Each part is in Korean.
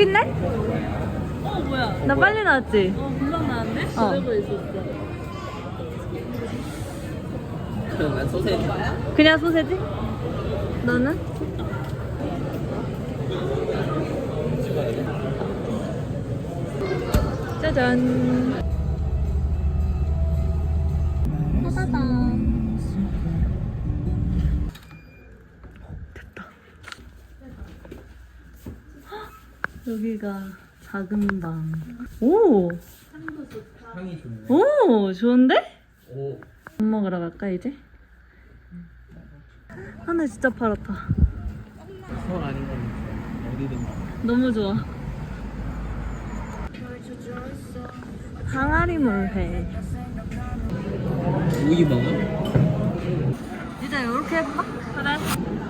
있네? 어 뭐야? 나 빨리 나왔지? 어 금방 나왔네? 어. 기다리고 있었어. 그럼 난 소세지. 그냥 소세지? 너는? 짜잔. 여기가 작은 방. 오! 향이 좋네. 오! 좋은데? 오. 밥 먹으러 갈까, 이제? 하늘 진짜 파랗다. 서울 아니면 어디든. 너무 좋아. 항아리 물회. 우유 먹어? 이제 이렇게 해볼까? 그래.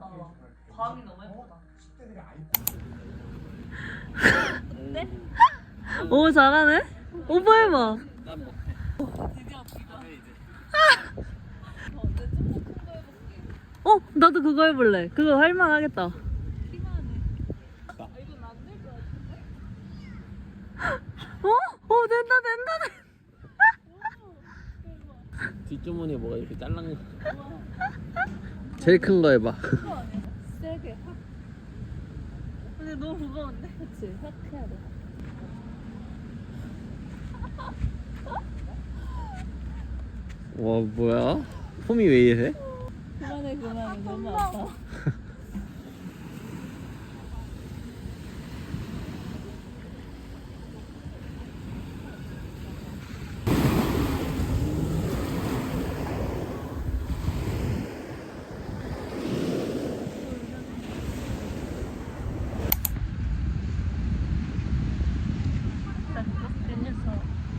너무 예쁘지 않아? 어. 광이 너무 예쁘다. 오, 잘하네? 오빠 해봐. 난 뭐. 어, 나도 그거 해볼래. 그거 할만하겠다. 어? 어, 된다, 된다, 된다. 뒷주머니에 뭐가 이렇게 짤랑. 제일 큰 거 해봐. 세게 확. 근데 너무 무거운데? 그치? 확 해야 돼. 와 뭐야? 폼이 왜 이래? 그만해 그만해 너무 아파.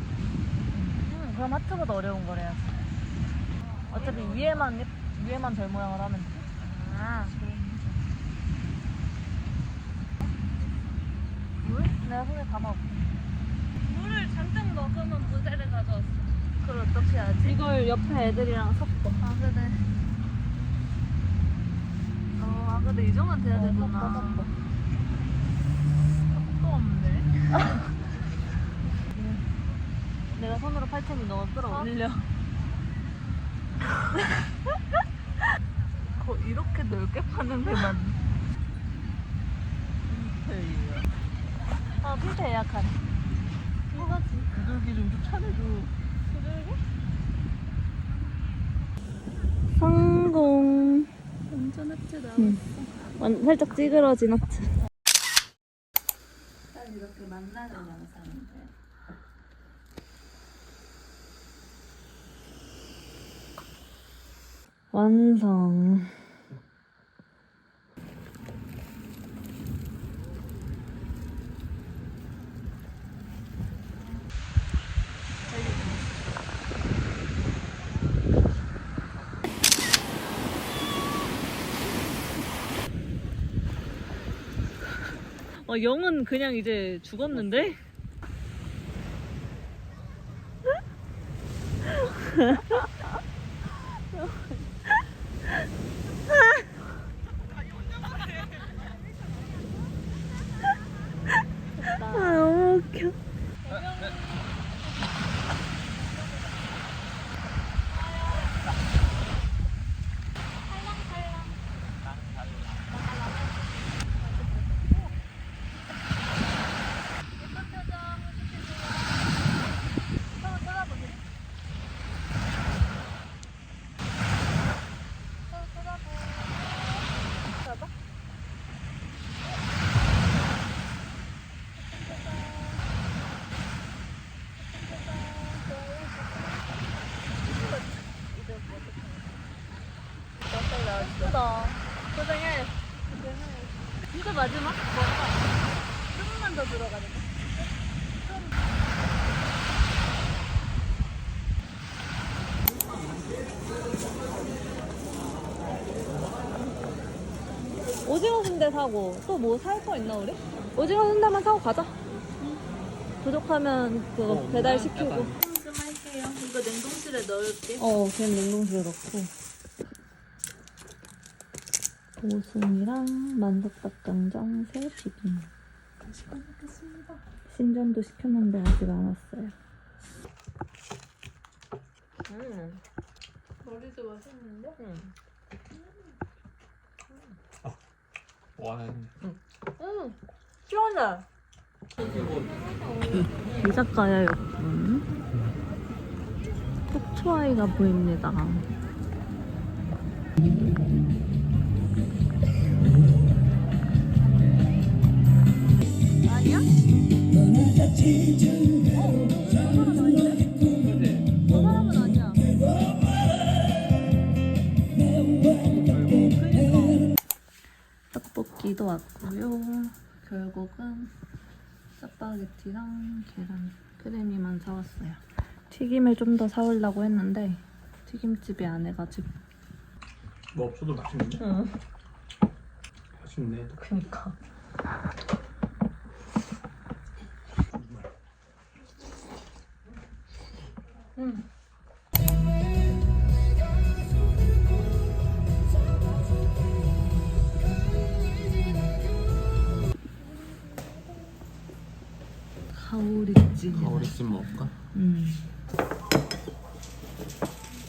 음, 그럼 하트보다 어려운 거래야지. 어차피 위에만, 예- 위에만 별 모양을 하면 돼. 아. 물? 내가 손에 담아볼게. 물을 잔뜩 먹으면 무대를 가져왔어. 그걸 어떻게 해야지? 이걸 옆에 애들이랑 섞어. 아, 그래. 어, 아, 근데 이 정도는 돼야 되구나. 또 없네. 내가 손으로 팔 테니 너가 끌어올려. 거 이렇게 넓게 파는 데만. 아, 필터 예약하네. 뭐가지? 비둘기 좀 쫓아내줘. 성공. 완전 하트 나. 응. 완- 살짝 찌그러진 하트. 딱 이렇게 만나는 영상 완성. 어, 영은 그냥 이제 죽었는데? 마지막? 조금만 더 들어가야 돼. 오징어 순대 사고 또 뭐 살 거 있나 우리? 오징어 순대만 사고 가자. 부족하면 그거 어, 배달. 시키고. 좀 할게요. 이거 냉동실에 넣을게. 어, 그냥 냉동실에 넣고. 보순이랑 만덕닭강정 새우튀김. 맛있게 먹겠습니다. 신전도 시켰는데 아직 안 왔어요. 음, 머리도 맛있는데? 음. 와. 음, 시원해. 이자카야 여러분. 폭초아이가 보입니다. 떡볶이도 왔고요. 결국은 짜파게티랑 계란 크레미만 사왔어요. 튀김을 좀 더 사오려고 했는데 튀김집이 안 해가지고. 뭐 없어도 맛있는데? 응. 맛있네. 그니까. 음. 가오리찜. 가오리찜 먹을까? 음.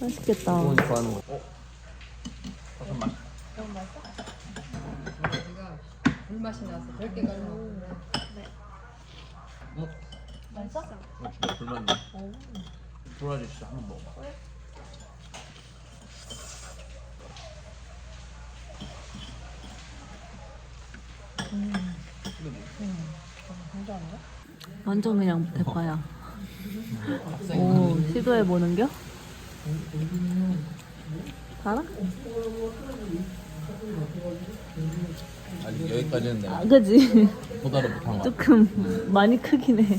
맛있겠다. 수원이 좋아하는 거. 어? 버섯 맛. 불맛이 나서 별게 가려. 어? 맛있어? 어, 진짜 불맛 나. 불아저씨 한번 먹어봐. 완전 그냥 대파야. 오, 시도해 보는 겨? 달아? 아직 여기까지는 아, 내가 그지? 보다로 못한 거. 조금 많이 크긴 해.